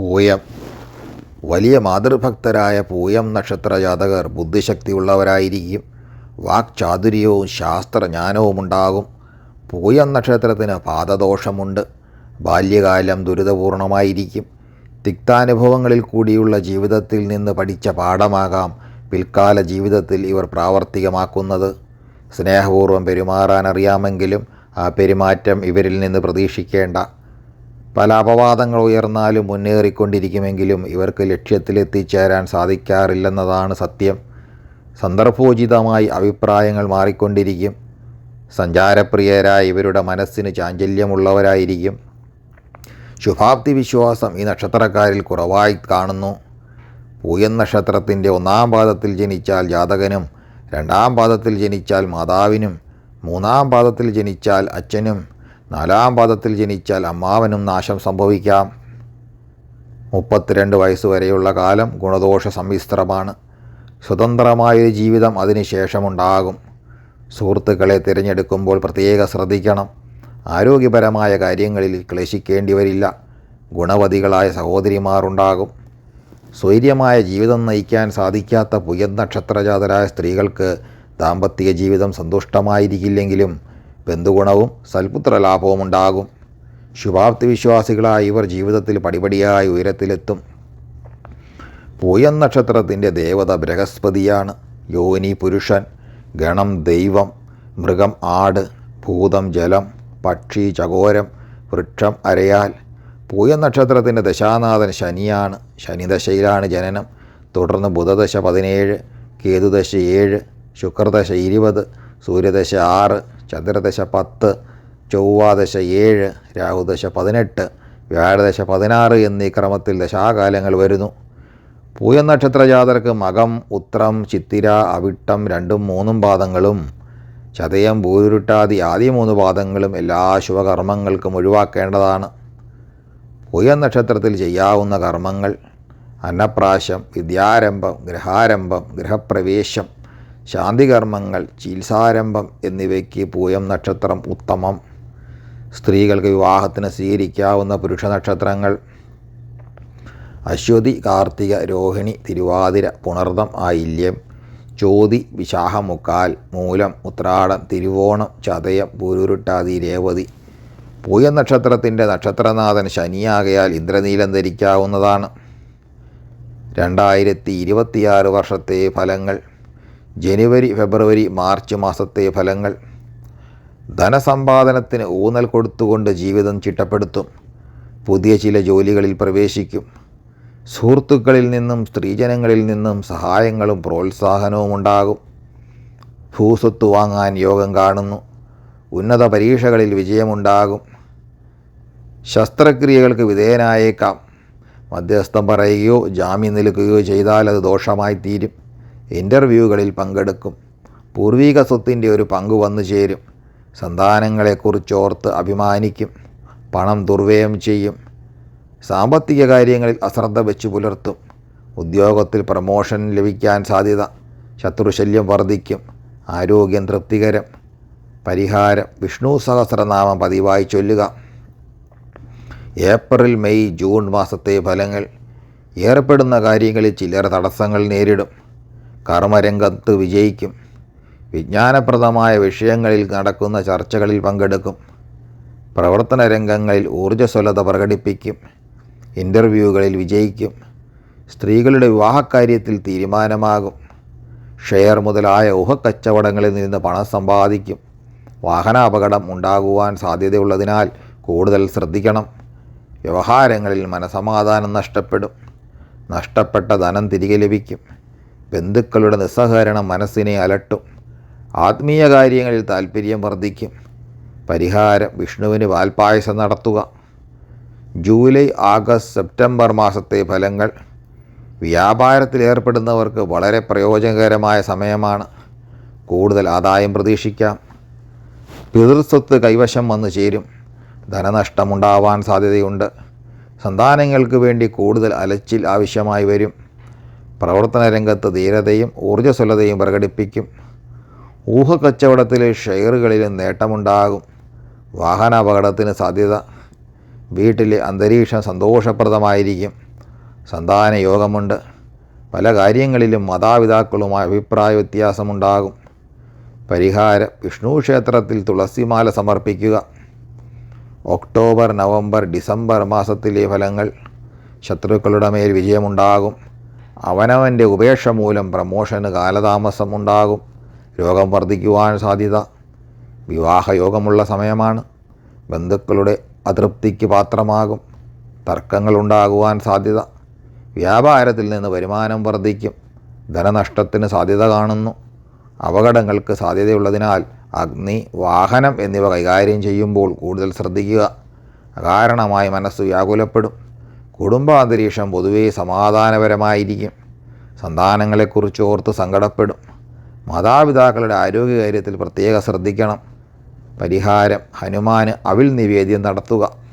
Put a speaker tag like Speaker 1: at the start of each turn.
Speaker 1: പൂയം. വലിയ മാതൃഭക്തരായ പൂയം നക്ഷത്ര ജാതകർ ബുദ്ധിശക്തിയുള്ളവരായിരിക്കും. വാക്ചാതുര്യവും ശാസ്ത്രജ്ഞാനവും ഉണ്ടാകും പൂയം നക്ഷത്രത്തിന് പാദദോഷമുണ്ട്. ബാല്യകാലം ദുരിതപൂർണമായിരിക്കും. തിക്താനുഭവങ്ങളിൽ കൂടിയുള്ള ജീവിതത്തിൽ നിന്ന് പഠിച്ച പാഠമാകാം പിൽക്കാല ജീവിതത്തിൽ ഇവർ പ്രാവർത്തികമാക്കുന്നത്. സ്നേഹപൂർവം പെരുമാറാൻ അറിയാമെങ്കിലും ആ പെരുമാറ്റം ഇവരിൽ നിന്ന് പ്രതീക്ഷിക്കേണ്ട. പല അപവാദങ്ങൾ ഉയർന്നാലും മുന്നേറിക്കൊണ്ടിരിക്കുമെങ്കിലും ഇവർക്ക് ലക്ഷ്യത്തിലെത്തിച്ചേരാൻ സാധിക്കാറില്ലെന്നതാണ് സത്യം. സന്ദർഭോചിതമായി അഭിപ്രായങ്ങൾ മാറിക്കൊണ്ടിരിക്കും. സഞ്ചാരപ്രിയരായ ഇവരുടെ മനസ്സിന് ചാഞ്ചല്യമുള്ളവരായിരിക്കും. ശുഭാപ്തി വിശ്വാസം ഈ നക്ഷത്രക്കാരിൽ കുറവായി കാണുന്നു. പൂയൻ നക്ഷത്രത്തിന്റെ ഒന്നാം പാദത്തിൽ ജനിച്ചാൽ ജാതകനും രണ്ടാം പാദത്തിൽ ജനിച്ചാൽ മാതാവിനും മൂന്നാം പാദത്തിൽ ജനിച്ചാൽ അച്ഛനും നാലാം പാദത്തിൽ ജനിച്ചാൽ അമ്മാവനും നാശം സംഭവിക്കാം. മുപ്പത്തിരണ്ട് വയസ്സ് വരെയുള്ള കാലം ഗുണദോഷ സമ്മിശ്രമാണ്. സ്വതന്ത്രമായൊരു ജീവിതം അതിനുശേഷമുണ്ടാകും സുഹൃത്തുക്കളെ തിരഞ്ഞെടുക്കുമ്പോൾ പ്രത്യേക ശ്രദ്ധിക്കണം. ആരോഗ്യപരമായ കാര്യങ്ങളിൽ ക്ലേശിക്കേണ്ടി വരില്ല ഗുണവതികളായ സഹോദരിമാരുണ്ടാകും. സ്വൈര്യമായ ജീവിതം നയിക്കാൻ സാധിക്കാത്ത പുയൻ നക്ഷത്രജാതരായ സ്ത്രീകൾക്ക് ദാമ്പത്യ ജീവിതം സന്തുഷ്ടമായിരിക്കില്ലെങ്കിലും ബന്ധുഗുണവും സൽപുത്ര ലാഭവും ഉണ്ടാകും ശുഭാപ്തി വിശ്വാസികളായ ഇവർ ജീവിതത്തിൽ പടിപടിയായി ഉയരത്തിലെത്തും. പൂയൻ നക്ഷത്രത്തിന്റെ ദേവത ബൃഹസ്പതിയാണ്. യോനി പുരുഷൻ ഗണം ദൈവം മൃഗം ആട് ഭൂതം ജലം പക്ഷി ചകോരം വൃക്ഷം അരയാൽ. പൂയ നക്ഷത്രത്തിന്റെ ദശാനാഥൻ ശനിയാണ്. ശനിദശയിലാണ് ജനനം. തുടർന്ന് ബുധദശ പതിനേഴ് കേതുദശ ഏഴ് ശുക്രദശ ഇരുപത് സൂര്യദശ ആറ് ചന്ദ്രദശ പത്ത് ചൊവ്വാദശ ഏഴ് രാഹുദശ പതിനെട്ട് വ്യാഴദശ പതിനാറ് എന്നീ ക്രമത്തിൽ ദശാകാലങ്ങൾ വരുന്നു. പൂയ നക്ഷത്ര ജാതർക്ക് മകം ഉത്രം ചിത്തിര അവിട്ടം രണ്ടും മൂന്നും പാദങ്ങളും ചതയം ഭൂരുട്ടാതി ആദ്യ മൂന്ന് പാദങ്ങളും എല്ലാ ശുഭകർമ്മങ്ങൾക്കും ഒഴിവാക്കേണ്ടതാണ്. പൂയ നക്ഷത്രത്തിൽ ചെയ്യാവുന്ന കർമ്മങ്ങൾ അന്നപ്രാശം വിദ്യാരംഭം ഗൃഹാരംഭം ഗൃഹപ്രവേശം ശാന്തികർമ്മങ്ങൾ ചികിത്സാരംഭം എന്നിവയ്ക്ക് പൂയം നക്ഷത്രം ഉത്തമം. സ്ത്രീകൾക്ക് വിവാഹത്തിന് സ്വീകരിക്കാവുന്ന പുരുഷ നക്ഷത്രങ്ങൾ. അശ്വതി കാർത്തിക രോഹിണി തിരുവാതിര പുണർദം ആയില്യം ചോതി വിശാഖമുക്കാൽ മൂലം ഉത്രാടം തിരുവോണം ചതയം പൂരുരുട്ടാതി രേവതി. പൂയ നക്ഷത്രത്തിന്റെ നക്ഷത്രനാഥൻ ശനിയാകയാൽ ഇന്ദ്രനീലം ധരിക്കാവുന്നതാണ്. രണ്ടായിരത്തി ഇരുപത്തിയാറ് വർഷത്തെ ഫലങ്ങൾ. ജനുവരി ഫെബ്രുവരി മാർച്ച് മാസത്തെ ഫലങ്ങൾ ധനസമ്പാദനത്തിന് ഊന്നൽ കൊടുത്തുകൊണ്ട് ജീവിതം ചിട്ടപ്പെടുത്തും. പുതിയ ചില ജോലികളിൽ പ്രവേശിക്കും. സുഹൃത്തുക്കളിൽ നിന്നും സ്ത്രീജനങ്ങളിൽ നിന്നും സഹായങ്ങളും പ്രോത്സാഹനവും ഉണ്ടാകും. ഭൂസ്വത്ത് വാങ്ങാൻ യോഗം കാണുന്നു. ഉന്നത പരീക്ഷകളിൽ വിജയമുണ്ടാകും. ശസ്ത്രക്രിയകൾക്ക് വിധേയനായേക്കാം. മധ്യസ്ഥം പറയുകയോ ജാമ്യം നിൽക്കുകയോ ചെയ്താൽ അത് ദോഷമായി തീരും. ഇന്റർവ്യൂകളിൽ പങ്കെടുക്കും. പൂർവീക സ്വത്തിന്റെ ഒരു പങ്ക് വന്നു ചേരും. സന്താനങ്ങളെക്കുറിച്ചോർത്ത് അഭിമാനിക്കും. പണം ദുർവ്യയം ചെയ്യും. സാമ്പത്തിക കാര്യങ്ങളിൽ അശ്രദ്ധ വെച്ച് പുലർത്തും. ഉദ്യോഗത്തിൽ പ്രമോഷൻ ലഭിക്കാൻ സാധ്യത. ശത്രുശല്യം വർദ്ധിക്കും. ആരോഗ്യം തൃപ്തികരം. പരിഹാരം. വിഷ്ണു സഹസ്രനാമം പതിവായി ചൊല്ലുക. ഏപ്രിൽ മെയ് ജൂൺ മാസത്തെ ഫലങ്ങൾ. ഏർപ്പെടുന്ന കാര്യങ്ങളിൽ ചിലർ തടസ്സങ്ങൾ നേരിടും. കർമ്മരംഗത്ത് വിജയിക്കും. വിജ്ഞാനപ്രദമായ വിഷയങ്ങളിൽ നടക്കുന്ന ചർച്ചകളിൽ പങ്കെടുക്കും. പ്രവർത്തന രംഗങ്ങളിൽ ഊർജസ്വലത പ്രകടിപ്പിക്കും. ഇന്റർവ്യൂകളിൽ വിജയിക്കും. സ്ത്രീകളുടെ വിവാഹക്കാര്യത്തിൽ തീരുമാനമാകും. ഷെയർ മുതലായ ഊഹക്കച്ചവടങ്ങളിൽ നിന്ന് പണം സമ്പാദിക്കും. വാഹനാപകടം ഉണ്ടാകുവാൻ സാധ്യതയുള്ളതിനാൽ കൂടുതൽ ശ്രദ്ധിക്കണം. വ്യവഹാരങ്ങളിൽ മനസമാധാനം നഷ്ടപ്പെടും. നഷ്ടപ്പെട്ട ധനം തിരികെ ലഭിക്കും. ബന്ധുക്കളുടെ നിസ്സഹകരണം മനസ്സിനെ അലട്ടും. ആത്മീയ കാര്യങ്ങളിൽ താൽപ്പര്യം വർദ്ധിക്കും. പരിഹാരം വിഷ്ണുവിന് വാൽപായസം നടത്തുക. ജൂലൈ ആഗസ്റ്റ് സെപ്റ്റംബർ മാസത്തെ ഫലങ്ങൾ. വ്യാപാരത്തിലേർപ്പെടുന്നവർക്ക് വളരെ പ്രയോജനകരമായ സമയമാണ്. കൂടുതൽ ആദായം പ്രതീക്ഷിക്കാം. പിതൃസ്വത്ത് കൈവശം വന്നു ചേരും. ധനനഷ്ടമുണ്ടാവാൻ സാധ്യതയുണ്ട്. സന്താനങ്ങൾക്ക് വേണ്ടി കൂടുതൽ അലച്ചിൽ ആവശ്യമായി വരും. പ്രവർത്തന രംഗത്ത് ധീരതയും ഊർജസ്വലതയും പ്രകടിപ്പിക്കും. ഊഹക്കച്ചവടത്തിലെ ഷെയറുകളിലും നേട്ടമുണ്ടാകും. വാഹനാപകടത്തിന് സാധ്യത. വീട്ടിലെ അന്തരീക്ഷം സന്തോഷപ്രദമായിരിക്കും. സന്താന യോഗമുണ്ട്. പല കാര്യങ്ങളിലും മാതാപിതാക്കളുമായി അഭിപ്രായ വ്യത്യാസമുണ്ടാകും. പരിഹാരം വിഷ്ണു ക്ഷേത്രത്തിൽ തുളസിമാല സമർപ്പിക്കുക. ഒക്ടോബർ നവംബർ ഡിസംബർ മാസത്തിലെ ഫലങ്ങൾ ശത്രുക്കളുടെ മേൽ വിജയമുണ്ടാകും. അവനവന്റെ ഉപേക്ഷ മൂലം പ്രമോഷന് കാലതാമസം ഉണ്ടാകും രോഗം വർദ്ധിക്കുവാൻ സാധ്യത. വിവാഹയോഗമുള്ള സമയമാണ്. ബന്ധുക്കളുടെ അതൃപ്തിക്ക് പാത്രമാകും. തർക്കങ്ങളുണ്ടാകുവാൻ സാധ്യത. വ്യാപാരത്തിൽ നിന്ന് വരുമാനം വർദ്ധിക്കും ധനനഷ്ടത്തിന് സാധ്യത കാണുന്നു. അപകടങ്ങൾക്ക് സാധ്യതയുള്ളതിനാൽ അഗ്നി വാഹനം എന്നിവ കൈകാര്യം ചെയ്യുമ്പോൾ കൂടുതൽ ശ്രദ്ധിക്കുക. അകാരണമായി മനസ്സ് വ്യാകുലപ്പെടും. കുടുംബാന്തരീക്ഷം പൊതുവേ സമാധാനപരമായിരിക്കും. സന്താനങ്ങളെക്കുറിച്ച് ഓർത്ത് സങ്കടപ്പെടും. മാതാപിതാക്കളുടെ ആരോഗ്യകാര്യത്തിൽ പ്രത്യേക ശ്രദ്ധിക്കണം. പരിഹാരം ഹനുമാന് അവിൽ നിവേദ്യം നടത്തുക.